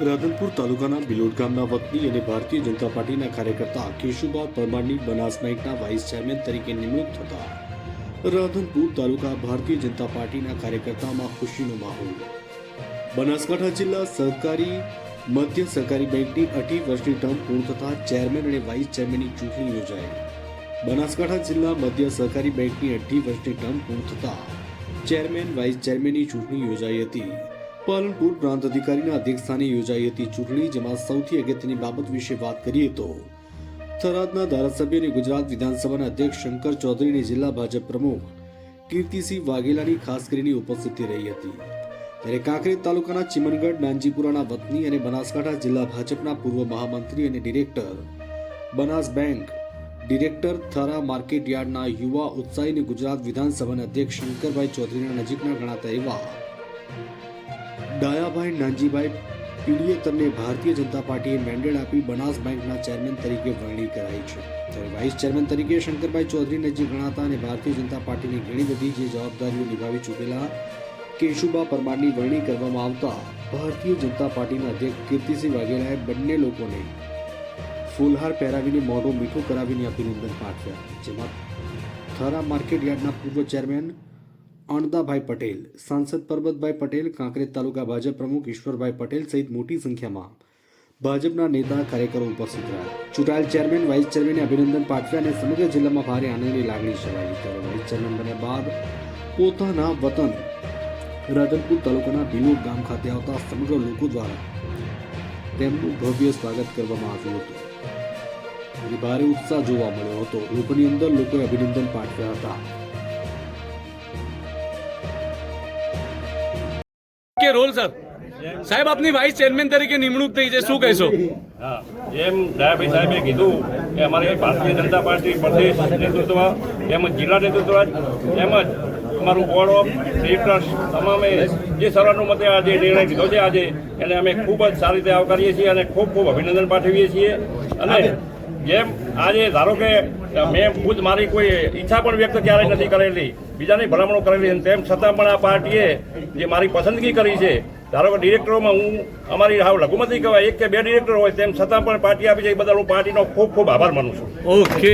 રાધનપુર તાલુકાના બિલોડ ગામના વતની અને ભારતીય જનતા પાર્ટીના કાર્યકર્તા કેશુબા પરમારની બનાસ બેંકના વાઇસ ચેરમેન તરીકે નિમણૂક થતા રાધનપુર તાલુકા ભારતીય જનતા પાર્ટીના કાર્યકર્તામાં ખુશીનો માહોલ. બનાસકાંઠા જિલ્લા સહકારી મધ્ય સહકારી બેંકની અઢી વર્ષની ટર્મ પૂર્ણ થતા ચેરમેન અને વાઇસ ચેરમેનની ચૂંટણી યોજાઈ. બનાસકાંઠા જિલ્લા મધ્ય સહકારી બેંકની અઢી વર્ષની ટર્મ પૂર્ણ થતા ચેરમેન, વાઇસ ચેરમેનની ચૂંટણી યોજાઈ હતી. પાલનપુર પ્રાંત અધિકારીના અધ્યક્ષસ્થાને યોજાઈ હતી ચૂંટણી, જેમાં સૌથી અગત્યની બાબત વિશે વાત કરીએ તો થરાદના ધારાસભ્ય અને ગુજરાત વિધાનસભાના અધ્યક્ષ શંકર ચૌધરી અને જિલ્લા ભાજપ પ્રમુખ કીર્તિસિંહ વાઘેલાની ખાસ કરીને ઉપસ્થિતિ રહી હતી. ત્યારે કાંકરેજ તાલુકાના ચિમનગઢ, નાનજીપુરાના વતની અને બનાસકાંઠા જિલ્લા ભાજપના પૂર્વ મહામંત્રી અને director Banas bank director Thara market યાર્ડના યુવા ઉત્સાહી અને ગુજરાત વિધાનસભાના અધ્યક્ષ શંકરભાઈ ચૌધરીના નજીકના ગણાતા એવા ડાયાભાઈ નાનજીભાઈ પીડીએતરને ભારતીય જનતા પાર્ટીએ મેન્ડેટ આપી બનાસ બેંકના ચેરમેન તરીકે વરણી કરાઈ છે. ત્યારે વાઇસ ચેરમેન તરીકે શંકરભાઈ ચૌધરી નજીક ગણાતા અને ભારતીય જનતા પાર્ટીની ઘણી બધી જે જવાબદારીઓ નિભાવી ચૂકેલા કેશુબા પરમારની વરણી કરવામાં આવતા ભારતીય જનતા પાર્ટીના અધ્યક્ષ કીર્તિસિંહ વાઘેલાએ બંને લોકોને ફૂલહાર પહેરાવીને મોઢું મીઠું કરાવીને અભિનંદન પાઠવ્યા. જેમાં થરા માર્કેટ યાર્ડના પૂર્વ ચેરમેન અણદાભાઈ પટેલ, સાંસદ પરબતભાઈ પટેલ, કાંકરેજ તાલુકા ભાજપ પ્રમુખ ઈશ્વરભાઈ પટેલ સહિત મોટી સંખ્યામાં ભાજપના નેતા કાર્યકરો ઉપસ્થિત રહ્યા. ચૂંટાયેલ ચેરમેન, વાઇસ ચેરમેને અભિનંદન પાઠવ્યા અને સમગ્ર જિલ્લામાં ભારે આનંદની લાગણી છવાઈ. ત્યારે વાઇસ ચેરમેન બન્યા બાદ પોતાના વતન રાધનપુર તાલુકાના ભીલોડ ગામ ખાતે આવતા સમગ્ર લોકો દ્વારા તેમનું ભવ્ય સ્વાગત કરવામાં આવ્યું હતું. અને ભારે ઉત્સાહ જોવા મળ્યો હતો. લોકોની અંદર લોકોએ અભિનંદન પાઠવ્યા હતા. કે રોલ સર? સાહેબ આપની વાઇસ ચેરમેન તરીકે નિમણૂક થઈ છે. શું કહેશો? હા જેમ દયાભાઈ સાહેબે કીધું કે અમારી ભારતીય જનતા પાર્ટી પ્રદેશ નેતૃત્વ તેમજ જિલ્લા નેતૃત્વ તેમજ અમારું બોર્ડ ઓફ ડિરેક્ટર્સ તમામે જે સર્વાનુમતે આજે નિર્ણય લીધો છે આજે એને અમે ખૂબ જ સારી રીતે આવકારીએ છીએ અને ખૂબ ખૂબ અભિનંદન પાઠવીએ છીએ. અને જેમ આજે ધારો કે મેં ખુદ મારી કોઈ ઈચ્છા પણ વ્યક્ત ક્યારેય નથી કરેલી. બીજાની ભલામણો કરેલી અને તેમ છતાં પણ આ પાર્ટીએ જે મારી પસંદગી કરી છે, ધારો કે ડિરેક્ટરોમાં હું અમારી હાવ લઘુમતી કહેવાય, એક કે બે ડિરેક્ટર હોય તેમ છતાં પણ પાર્ટી આપી છે, એ બદલ હું પાર્ટીનો ખૂબ ખૂબ આભાર માનું છું. ઓકે